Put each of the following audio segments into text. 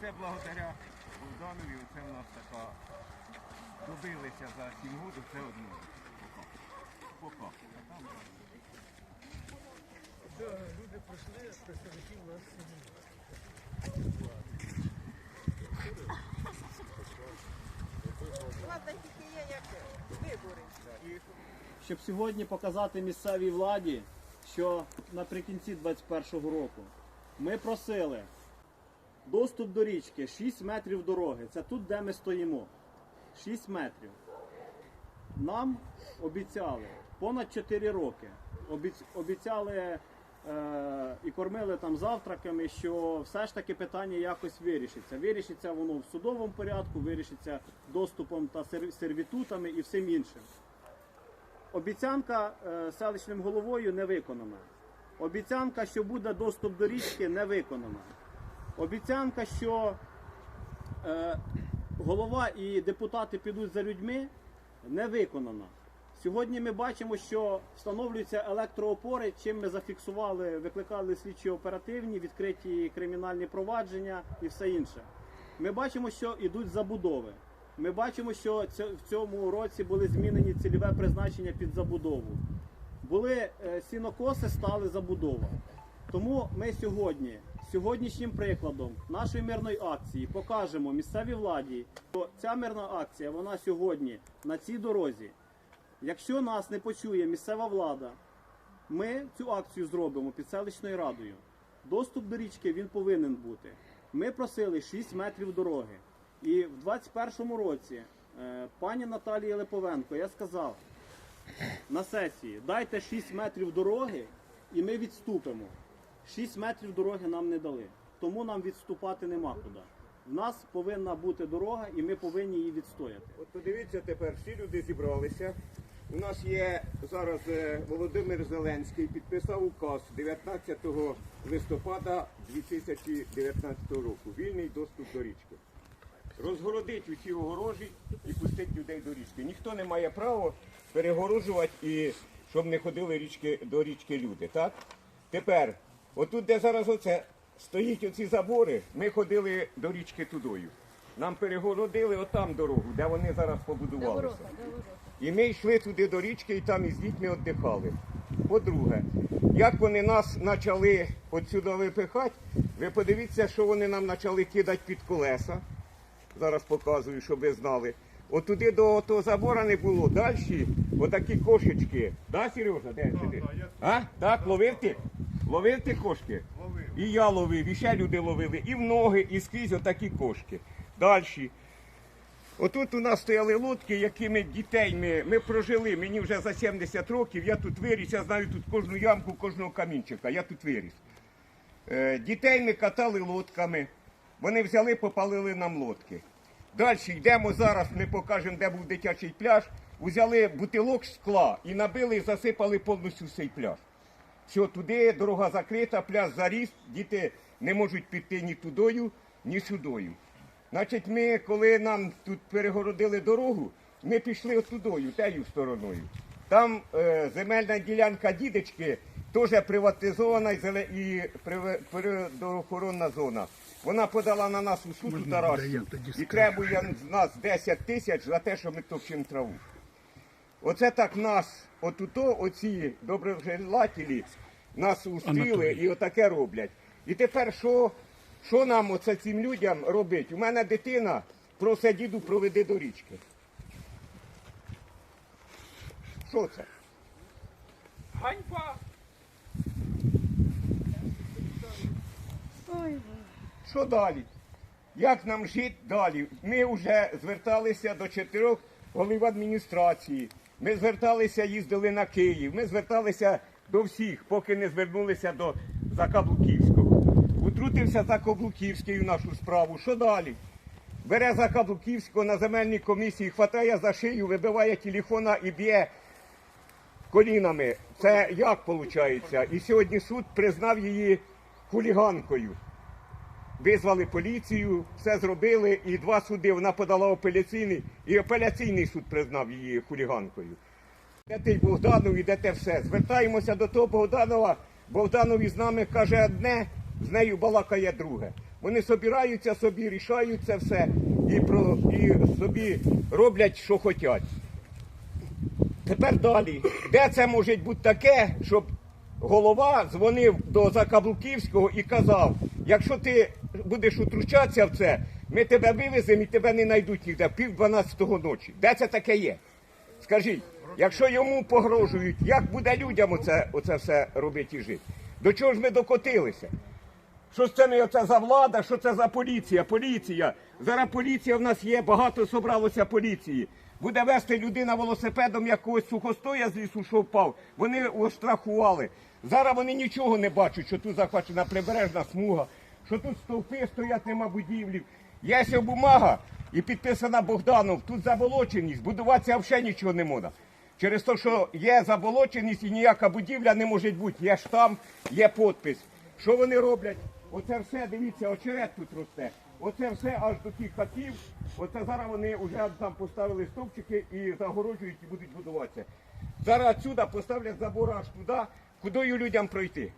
Оце благодаря Богданові, оце в нас така добилися за 7 років все одно. Пока. Пока. Люди прийшли, представників нас Влада тільки є як вибори. щоб сьогодні показати місцевій владі, що наприкінці 2021 року ми просили доступ до річки 6 метрів дороги. Це тут, де ми стоїмо. 6 метрів. Нам обіцяли понад 4 роки. Обіцяли е, і кормили там завтраками, що все ж таки питання якось вирішиться. Вирішиться воно в судовому порядку, вирішиться доступом та сервітутами і всім іншим. Обіцянка е, селищним головою не виконана. Обіцянка, що буде доступ до річки, не виконана. Обіцянка, що е, голова і депутати підуть за людьми, не виконана. Сьогодні ми бачимо, що встановлюються електроопори, чим ми зафіксували, викликали слідчі оперативні, відкриті кримінальні провадження і все інше. Ми бачимо, що йдуть забудови. Ми бачимо, що в цьому році були змінені цільове призначення під забудову. Були е, сінокоси, стали забудова. Тому ми сьогодні, сьогоднішнім прикладом нашої мирної акції покажемо місцевій владі, що ця мирна акція, вона сьогодні на цій дорозі. Якщо нас не почує місцева влада, ми цю акцію зробимо під селищною радою. Доступ до річки він повинен бути. Ми просили 6 метрів дороги. І в 21-му році е, пані Наталії Липовенко я сказав на сесії: дайте 6 метрів дороги, і ми відступимо. 6 метрів дороги нам не дали, тому нам відступати нема куди. В нас повинна бути дорога, і ми повинні її відстояти. От подивіться тепер, всі люди зібралися. У нас є зараз е, Володимир Зеленський, підписав указ 19 листопада 2019 року. Вільний доступ до річки. Розгородить усі огорожі і пустить людей до річки. Ніхто не має права перегороджувати і щоб не ходили річки, до річки люди. Так? Тепер, отут, де зараз оце стоїть оці забори, ми ходили до річки тудою. Нам перегородили отам дорогу, де вони зараз побудувалися. І ми йшли туди до річки і там із дітьми віддихали. По-друге, як вони нас почали отсюди випихати, ви подивіться, що вони нам почали кидати під колеса. Зараз показую, щоб ви знали. От туди до того забора не було. Далі отакі кошечки. Да, Сережа, де сидиш? А? Так, ловив ти? Ловив ти кошки? Ловив. І я ловив, і ще люди ловили. І в ноги, і скрізь отакі кошки. Далі. Отут у нас стояли лодки, якими дітей ми, ми прожили. Мені вже за 70 років, я тут виріс, я знаю тут кожну ямку, кожного камінчика. Я тут виріс. Е, дітей ми катали лодками. Вони взяли, попалили нам лодки. Далі йдемо зараз, ми покажемо, де був дитячий пляж. Взяли бутилок скла і набили і засипали повністю цей пляж. Все, туди дорога закрита, пляж заріс, діти не можуть піти ні тудою, ні сюдою. Значить, ми, коли нам тут перегородили дорогу, ми пішли отудою, тею стороною. Там е, земельна ділянка дідечки теж приватизована і, зеле- і приве- природоохоронна зона. Вона подала на нас у суд у Тарасі і требує з нас 10 тисяч за те, що ми топчемо траву. Оце так нас, отуто, оці доброжелателі нас устріли і отаке роблять. І тепер що, що нам оце цим людям робити? У мене дитина просить діду проведи до річки. Що це? Ганьба! Що далі? Як нам жити далі? Ми вже зверталися до чотирьох голів адміністрації. Ми зверталися, їздили на Київ. Ми зверталися до всіх, поки не звернулися до Закаблуківського. Утрутився Закаблуківський у нашу справу. Що далі? Бере Закаблуківського на земельній комісії, хватає за шию, вибиває телефона і б'є колінами. Це як виходить? І сьогодні суд признав її хуліганкою. Визвали поліцію, все зробили, і два суди вона подала апеляційний, і апеляційний суд признав її хуліганкою. Де ти Богданов, і де те все. Звертаємося до того Богданова. Богданов із нами каже одне, з нею балакає друге. Вони собираються собі, рішають це все і, про, і собі роблять, що хочуть. Тепер далі. Де це може бути таке, щоб голова дзвонив до Закаблуківського і казав, якщо ти будеш утручатися в це, ми тебе вивеземо і тебе не знайдуть ніде пів дванадцятого ночі. Де це таке є? Скажіть, якщо йому погрожують, як буде людям оце, оце все робити і жити? До чого ж ми докотилися? Що це не оце за влада, що це за поліція? Поліція. Зараз поліція в нас є, багато собралося поліції. Буде вести людина велосипедом якогось сухостоя з лісу, що впав. Вони острахували. Зараз вони нічого не бачать, що тут захвачена прибережна смуга, що тут стовпи стоять, нема будівлів. Є ще бумага і підписана Богданов. Тут заболоченість, будуватися взагалі нічого не можна. Через те, що є заболоченість і ніяка будівля не може бути. Є штамп, є підпис. Що вони роблять? Оце все, дивіться, очерет тут росте. Оце все аж до тих хатів. Оце зараз вони вже там поставили стовпчики і загороджують і будуть будуватися. Зараз отсюди поставлять забор аж туди, кудою людям пройти.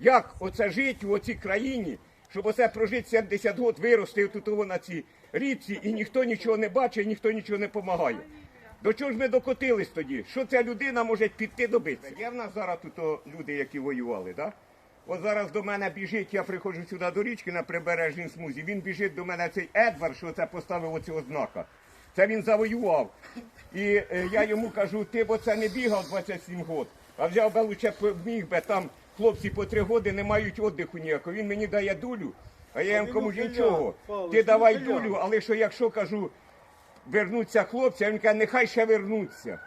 Як оце жити в цій країні, щоб оце прожити 70 років, вирости тут на цій річці, і ніхто нічого не бачить, ніхто нічого не допомагає. До чого ж ми докотились тоді? Що ця людина може піти добитися? Є в нас зараз тут люди, які воювали, так? От зараз до мене біжить, я приходжу сюди до річки на прибережній смузі. Він біжить до мене цей Едвард, що це поставив оцього знака. Це він завоював. І е, я йому кажу, ти б оце не бігав 27 років, а взяв би лучше міг би там хлопці по три роки не мають віддиху ніякого. Він мені дає дулю, а я їм кажу, нічого, ти давай дулю, але що якщо кажу, вернуться хлопці, а він каже, нехай ще вернуться.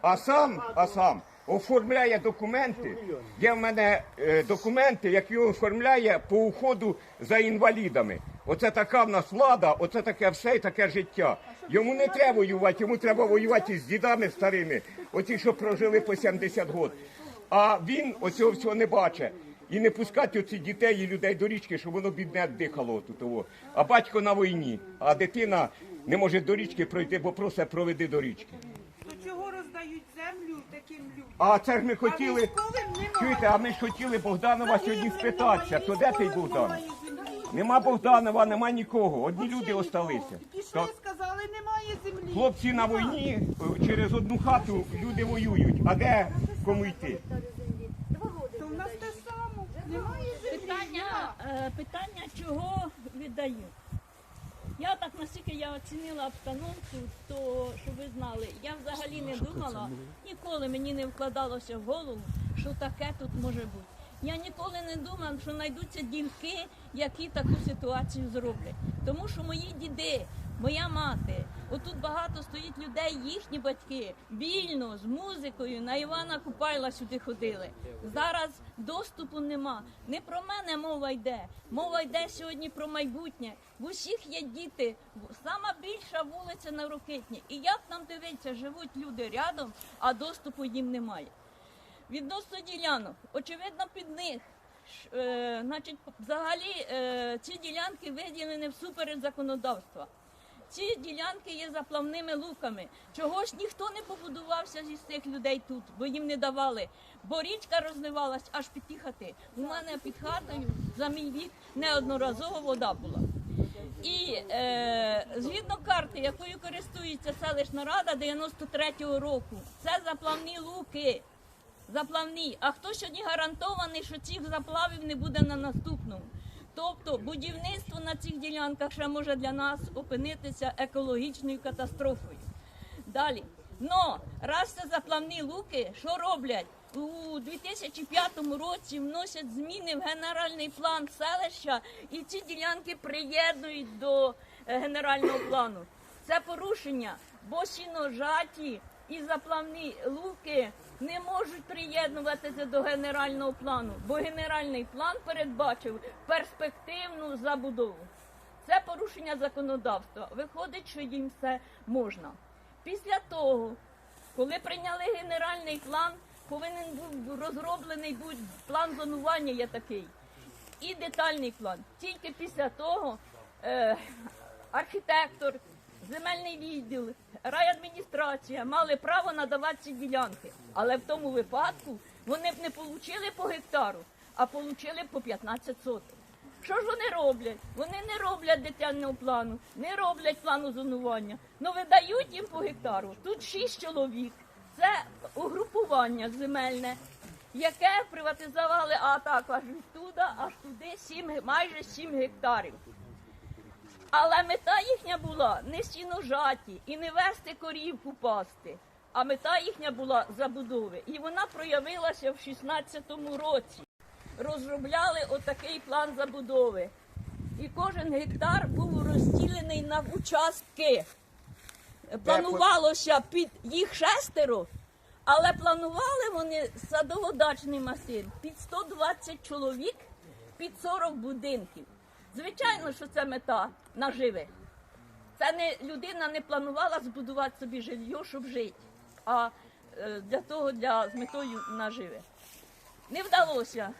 А сам, а сам оформляє документи. Є в мене е, документи, які оформляє по уходу за інвалідами. Оце така в нас влада, оце таке все і таке життя. Йому не треба воювати, йому треба воювати з дідами старими, оці, що прожили по 70 років. А він оцього всього не бачить. І не пускати оці дітей і людей до річки, щоб воно бідне дихало тут. А батько на війні, а дитина не може до річки пройти, бо просить проведи до річки. То чого роздають землю таким людям? А це ж ми хотіли. немає. Чуєте, а ми ж хотіли Богданова сьогодні спитатися, то де той Богдан? Нема Богданова, нема нікого. Одні люди осталися. Пішли, сказали, немає землі. хлопці на війні е, через одну хату люди воюють. А де кому йти? То в нас те саме. Немає. Питання, е, питання, чого віддають. Я так наскільки я оцінила обстановку, то щоб ви знали, я взагалі не думала, ніколи мені не вкладалося в голову, що таке тут може бути. Я ніколи не думала, що знайдуться дівки, які таку ситуацію зроблять. Тому що мої діди, моя мати, отут багато стоїть людей, їхні батьки, вільно, з музикою, на Івана Купайла сюди ходили. Зараз доступу нема. Не про мене мова йде. Мова йде сьогодні про майбутнє. В усіх є діти. Сама більша вулиця на Рокитні. І як нам дивиться, живуть люди рядом, а доступу їм немає. Відносно ділянок, очевидно, під них. Е, значить, взагалі е, ці ділянки виділені всупереч законодавства. Ці ділянки є заплавними луками. Чого ж ніхто не побудувався зі цих людей тут, бо їм не давали. Бо річка розливалась аж під ті хати. У мене під хатою за мій вік неодноразово вода була. І е, згідно карти, якою користується селищна рада 93-го року, це заплавні луки. Заплавні. А хто сьогодні гарантований, що цих заплавів не буде на наступному? Тобто будівництво на цих ділянках ще може для нас опинитися екологічною катастрофою. Далі. Но раз це заплавні луки, що роблять? У 2005 році вносять зміни в генеральний план селища і ці ділянки приєднують до е, генерального плану. Це порушення, бо сіножаті і заплавні луки не можуть приєднуватися до генерального плану, бо генеральний план передбачив перспективну забудову. Це порушення законодавства. Виходить, що їм все можна. Після того, коли прийняли генеральний план, повинен був розроблений бути план зонування є такий. І детальний план. Тільки після того е, архітектор, земельний відділ, райадміністрація мали право надавати ці ділянки. Але в тому випадку вони б не отримали по гектару, а отримали по 15 соток. Що ж вони роблять? Вони не роблять дитячого плану, не роблять плану зонування. Ну видають їм по гектару. Тут шість чоловік. Це угрупування земельне, яке приватизували, а так аж туди, аж туди, сім, майже 7 гектарів. Але мета їхня була не сіножаті і не вести корівку пасти. А мета їхня була забудови. І вона проявилася в 16-му році. Розробляли отакий план забудови. І кожен гектар був розділений на участки. Планувалося під їх шестеро, але планували вони садово-дачний масив під 120 чоловік, під 40 будинків. Звичайно, що це мета наживи. Це не людина не планувала збудувати собі жилье, щоб жити, а е, для того, для з метою наживи. Не вдалося.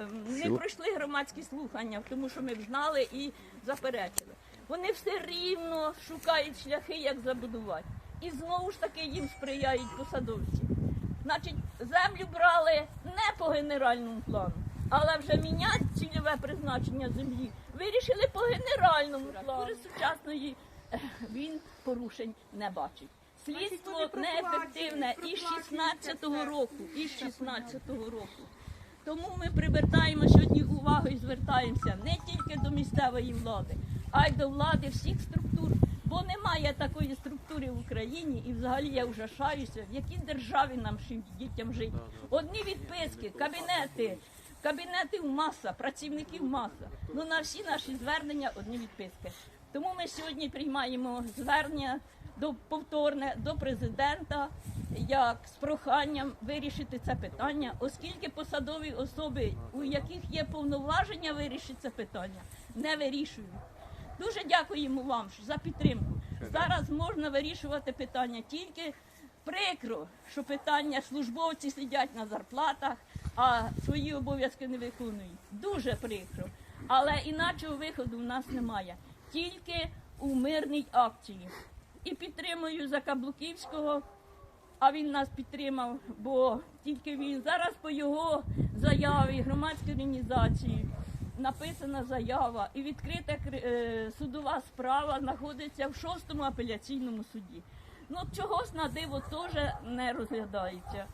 Ем, Не пройшли громадські слухання, тому що ми б знали і заперечили. Вони все рівно шукають шляхи, як забудувати. І знову ж таки їм сприяють посадовці. Значить, землю брали не по генеральному плану, але вже міняти цільове призначення землі вирішили по генеральному плану. сучасної він порушень не бачить. Слідство неефективне із 16-го це. року. Із 16-го року. Тому ми привертаємо сьогодні увагу і звертаємося не тільки до місцевої влади, а й до влади всіх структур. Бо немає такої структури в Україні, і взагалі я вжашаюся, в якій державі нам дітям жити. Одні відписки, кабінети, кабінетів маса, працівників маса. Ну на всі наші звернення одні відписки. Тому ми сьогодні приймаємо звернення до повторне до президента як з проханням вирішити це питання, оскільки посадові особи, у яких є повноваження вирішити це питання, не вирішують. Дуже дякуємо вам за підтримку. Зараз можна вирішувати питання тільки прикро, що питання службовці сидять на зарплатах, а свої обов'язки не виконують. Дуже прикро. Але інакшого виходу в нас немає. Тільки у мирній акції. І підтримую Закаблуківського, а він нас підтримав, бо тільки він зараз по його заяві громадської організації написана заява і відкрита е, судова справа знаходиться в шостому апеляційному суді. Ну чогось на диво теж не розглядається.